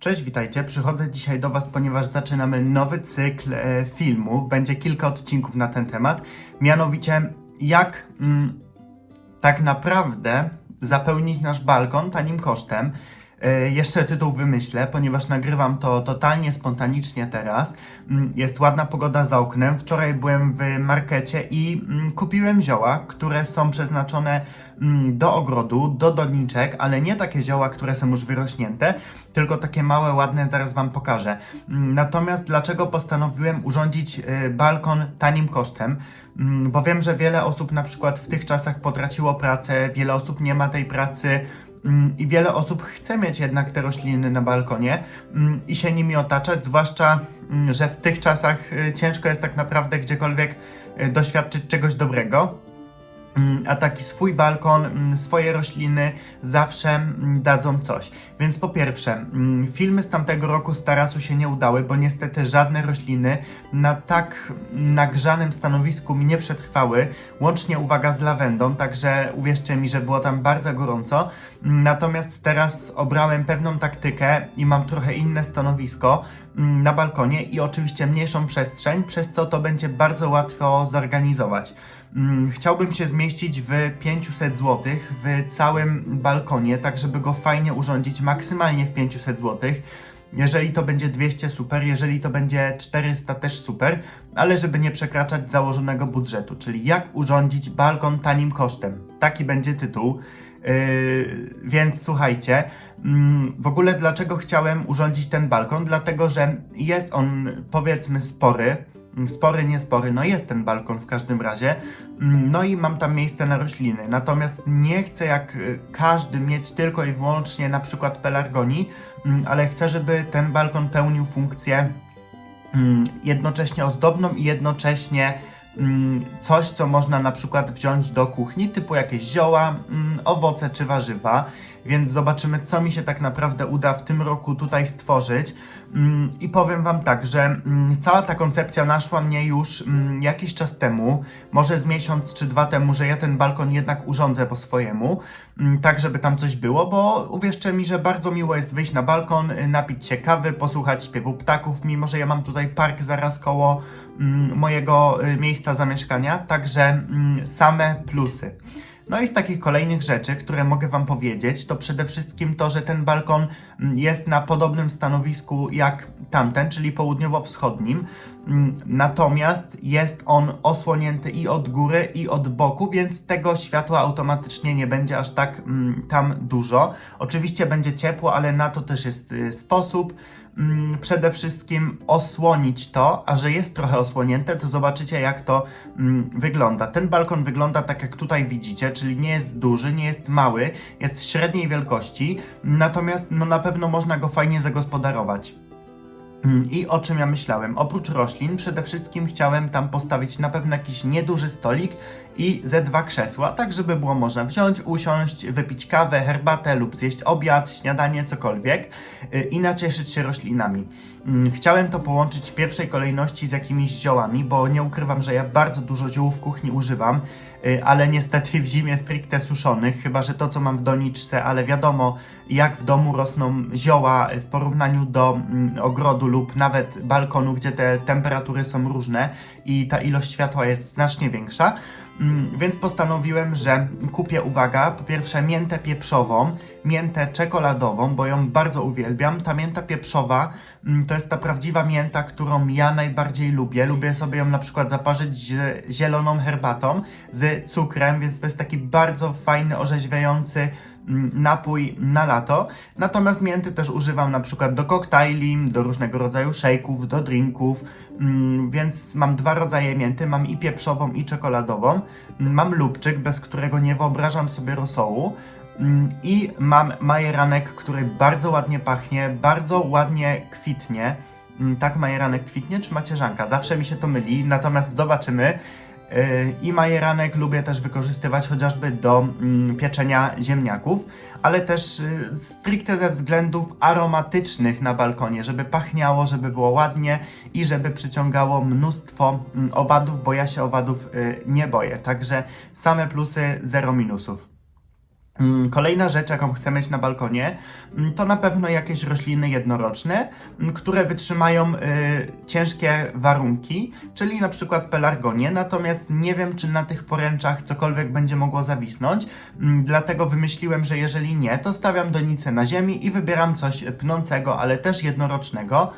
Cześć, witajcie. Przychodzę dzisiaj do Was, ponieważ zaczynamy nowy cykl e, filmów. Będzie kilka odcinków na ten temat. Mianowicie, jak mm, tak naprawdę zapełnić nasz balkon tanim kosztem. E, Jeszcze tytuł wymyślę, ponieważ nagrywam to totalnie spontanicznie teraz. Mm, Jest ładna pogoda za oknem. Wczoraj byłem w markecie i mm, kupiłem zioła, które są przeznaczone mm, do ogrodu, do doniczek, ale nie takie zioła, które są już wyrośnięte, tylko takie małe, ładne, zaraz Wam pokażę. Natomiast dlaczego postanowiłem urządzić y, balkon tanim kosztem? Bo wiem, że wiele osób na przykład w tych czasach potraciło pracę, wiele osób nie ma tej pracy, i wiele osób chce mieć jednak te rośliny na balkonie mm, i się nimi otaczać, zwłaszcza, mm, że w tych czasach y, ciężko jest tak naprawdę gdziekolwiek y, doświadczyć czegoś dobrego. Mm, A taki swój balkon, mm, swoje rośliny zawsze mm, dadzą coś. Więc po pierwsze, filmy z tamtego roku z tarasu się nie udały, bo niestety żadne rośliny na tak nagrzanym stanowisku mi nie przetrwały. Łącznie uwaga z lawendą, także uwierzcie mi, że było tam bardzo gorąco. Natomiast teraz obrałem pewną taktykę i mam trochę inne stanowisko na balkonie i oczywiście mniejszą przestrzeń, przez co to będzie bardzo łatwo zorganizować. Mm, Chciałbym się zmieścić w 500 zł w całym balkonie, tak żeby go fajnie urządzić maksymalnie w 500 zł. Jeżeli to będzie 200 super, jeżeli to będzie 400 też super, ale żeby nie przekraczać założonego budżetu, czyli jak urządzić balkon tanim kosztem. Taki będzie tytuł. Yy, więc słuchajcie, mm, w ogóle dlaczego chciałem urządzić ten balkon? Dlatego, że jest on powiedzmy spory, spory, niespory, no jest ten balkon w każdym razie, Mm, no i mam tam miejsce na rośliny. Natomiast nie chcę jak y, każdy mieć tylko i wyłącznie na przykład pelargonii, mm, ale chcę, żeby ten balkon pełnił funkcję mm, jednocześnie ozdobną i jednocześnie coś, co można na przykład wziąć do kuchni, typu jakieś zioła, owoce czy warzywa. Więc zobaczymy, co mi się tak naprawdę uda w tym roku tutaj stworzyć. Mm, I powiem Wam tak, że mm, cała ta koncepcja naszła mnie już mm, jakiś czas temu, może z miesiąc czy dwa temu, że ja ten balkon jednak urządzę po swojemu, tak żeby tam coś było, bo uwierzcie mi, że bardzo miło jest wyjść na balkon, y, napić się kawy, posłuchać śpiewu ptaków, mimo że ja mam tutaj park zaraz koło mojego y, miejsca zamieszkania, także same plusy. No i z takich kolejnych rzeczy, które mogę Wam powiedzieć, to przede wszystkim to, że ten balkon mm, jest na podobnym stanowisku jak tamten, czyli południowo-wschodnim. Mm, Natomiast jest on osłonięty i od góry, i od boku, więc tego światła automatycznie nie będzie aż tak mm, tam dużo. Oczywiście będzie ciepło, ale na to też jest y, sposób mm, przede wszystkim osłonić to, a że jest trochę osłonięte, to zobaczycie jak to mm, wygląda. Ten balkon wygląda tak jak tutaj widzicie, czyli nie jest duży, nie jest mały, jest średniej wielkości, natomiast no na pewno można go fajnie zagospodarować. Mm, I o czym ja myślałem? Oprócz roślin, przede wszystkim chciałem tam postawić na pewno jakiś nieduży stolik i ze dwa krzesła, tak żeby było można wziąć, usiąść, wypić kawę, herbatę lub zjeść obiad, śniadanie, cokolwiek y, i nacieszyć się roślinami. Mm, Chciałem to połączyć w pierwszej kolejności z jakimiś ziołami, bo nie ukrywam, że ja bardzo dużo ziół w kuchni używam, y, ale niestety w zimie stricte suszonych, chyba że to co mam w doniczce, ale wiadomo jak w domu rosną zioła w porównaniu do mm, ogrodu lub nawet balkonu, gdzie te temperatury są różne i ta ilość światła jest znacznie większa. Mm, Więc postanowiłem, że kupię, uwaga, po pierwsze miętę pieprzową, miętę czekoladową, bo ją bardzo uwielbiam. Ta mięta pieprzowa mm, to jest ta prawdziwa mięta, którą ja najbardziej lubię. Lubię sobie ją na przykład zaparzyć z zieloną herbatą, z cukrem, więc to jest taki bardzo fajny, orzeźwiający napój na lato. Natomiast mięty też używam na przykład do koktajli, do różnego rodzaju shake'ów, do drinków, mm, więc mam dwa rodzaje mięty, mam i pieprzową i czekoladową. Mm, Mam lubczyk, bez którego nie wyobrażam sobie rosołu. Mm, I mam majeranek, który bardzo ładnie pachnie, bardzo ładnie kwitnie. Mm, Tak majeranek kwitnie, czy macierzanka? Zawsze mi się to myli, natomiast zobaczymy. Yy, I majeranek lubię też wykorzystywać chociażby do mm, pieczenia ziemniaków, ale też yy, stricte ze względów aromatycznych na balkonie, żeby pachniało, żeby było ładnie i żeby przyciągało mnóstwo mm, owadów, bo ja się owadów yy, nie boję. Także same plusy, zero minusów. Mm, Kolejna rzecz, jaką chcę mieć na balkonie, mm, to na pewno jakieś rośliny jednoroczne, mm, które wytrzymają y, ciężkie warunki, czyli na przykład pelargonie. Natomiast nie wiem, czy na tych poręczach cokolwiek będzie mogło zawisnąć, dlatego wymyśliłem, że jeżeli nie, to stawiam donicę na ziemi i wybieram coś pnącego, ale też jednorocznego,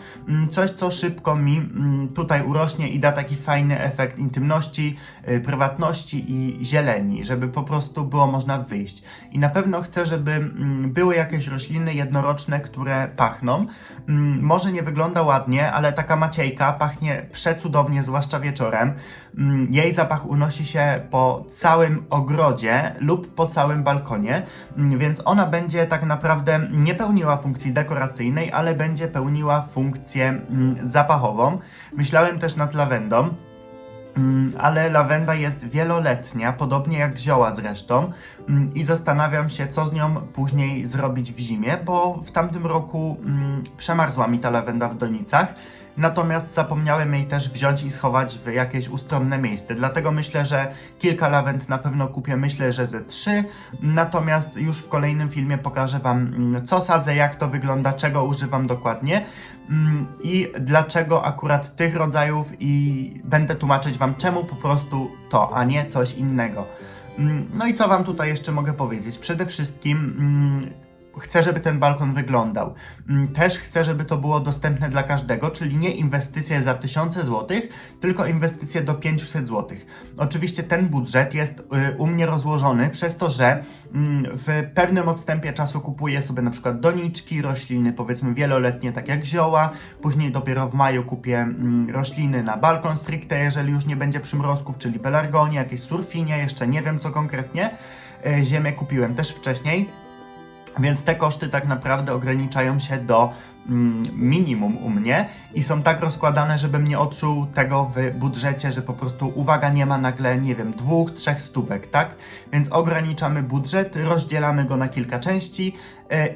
coś, co szybko mi tutaj urośnie i da taki fajny efekt intymności, y, prywatności i zieleni, żeby po prostu było można wyjść. I na pewno chcę, żeby mm, były jakieś rośliny jednoroczne, które pachną. Mm, Może nie wygląda ładnie, ale taka maciejka pachnie przecudownie, zwłaszcza wieczorem. Mm, Jej zapach unosi się po całym ogrodzie lub po całym balkonie, więc ona będzie tak naprawdę nie pełniła funkcji dekoracyjnej, ale będzie pełniła funkcję zapachową. Myślałem też nad lawendą. Mm, ale lawenda jest wieloletnia, podobnie jak zioła zresztą, mm, i zastanawiam się, co z nią później zrobić w zimie, bo w tamtym roku mm, przemarzła mi ta lawenda w donicach, natomiast zapomniałem jej też wziąć i schować w jakieś ustronne miejsce. Dlatego myślę, że kilka lawend na pewno kupię, myślę, że ze trzy, natomiast już w kolejnym filmie pokażę Wam, mm, co sadzę, jak to wygląda, czego używam dokładnie mm, i dlaczego akurat tych rodzajów i będę tłumaczyć Wam, czemu po prostu to, a nie coś innego. Mm, No i co Wam tutaj jeszcze mogę powiedzieć? Przede wszystkim chcę, żeby ten balkon wyglądał. Mm, Też chcę, żeby to było dostępne dla każdego, czyli nie inwestycje za tysiące złotych, tylko inwestycje do 500 złotych. Oczywiście ten budżet jest y, u mnie rozłożony przez to, że mm, w pewnym odstępie czasu kupuję sobie na przykład doniczki, rośliny powiedzmy wieloletnie, tak jak zioła, później dopiero w maju kupię mm, rośliny na balkon stricte, jeżeli już nie będzie przymrozków, czyli pelargonie, jakieś surfinie, jeszcze nie wiem co konkretnie. E, Ziemię kupiłem też wcześniej. Więc te koszty tak naprawdę ograniczają się do mm, minimum u mnie i są tak rozkładane, żebym nie odczuł tego w budżecie, że po prostu uwaga, nie ma nagle, nie wiem, dwóch, trzech stówek, tak? Więc ograniczamy budżet, rozdzielamy go na kilka części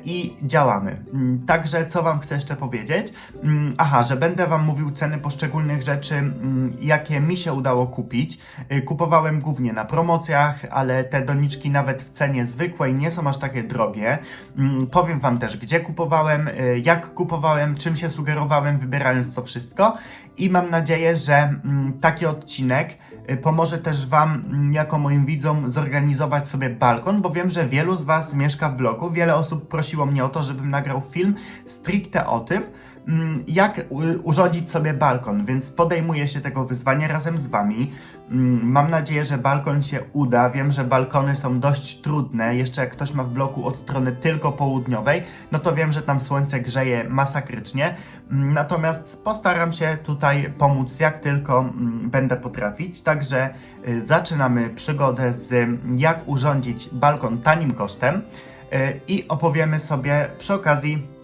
i działamy. Mm, Także co Wam chcę jeszcze powiedzieć? Mm, Aha, że będę Wam mówił ceny poszczególnych rzeczy, mm, jakie mi się udało kupić. Y, Kupowałem głównie na promocjach, ale te doniczki nawet w cenie zwykłej nie są aż takie drogie. Powiem Wam też, gdzie kupowałem, y, jak kupowałem, czym się sugerowałem, wybierając to wszystko. I mam nadzieję, że mm, taki odcinek y, pomoże też Wam, mm, jako moim widzom, zorganizować sobie balkon, bo wiem, że wielu z Was mieszka w bloku. Wiele osób prosiło mnie o to, żebym nagrał film stricte o tym, jak u- urządzić sobie balkon, więc podejmuję się tego wyzwania razem z Wami. Mm, Mam nadzieję, że balkon się uda. Wiem, że balkony są dość trudne. Jeszcze jak ktoś ma w bloku od strony tylko południowej, no to wiem, że tam słońce grzeje masakrycznie. Mm, Natomiast postaram się tutaj pomóc jak tylko mm, będę potrafić. Także y, zaczynamy przygodę z jak urządzić balkon tanim kosztem y, i opowiemy sobie przy okazji mm,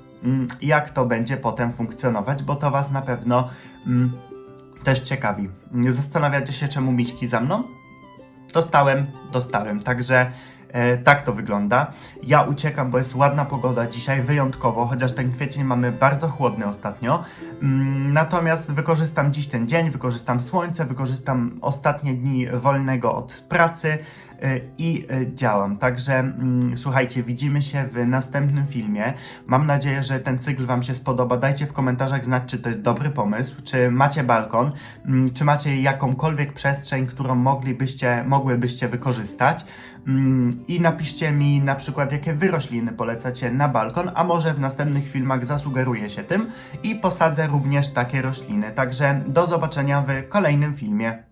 jak to będzie potem funkcjonować, bo to Was na pewno mm, też ciekawi. Zastanawiacie się, czemu miśki za mną? Dostałem, dostałem. Także e, tak to wygląda. Ja uciekam, bo jest ładna pogoda dzisiaj, wyjątkowo, chociaż ten kwiecień mamy bardzo chłodny ostatnio. Mm, natomiast wykorzystam dziś ten dzień, wykorzystam słońce, wykorzystam ostatnie dni wolnego od pracy i e, działam. Także mm, słuchajcie, widzimy się w następnym filmie. Mam nadzieję, że ten cykl Wam się spodoba. Dajcie w komentarzach znać, czy to jest dobry pomysł, czy macie balkon, mm, czy macie jakąkolwiek przestrzeń, którą moglibyście, mogłybyście wykorzystać. Mm, I napiszcie mi na przykład, jakie wy rośliny polecacie na balkon, a może w następnych filmach zasugeruję się tym i posadzę również takie rośliny. Także do zobaczenia w kolejnym filmie.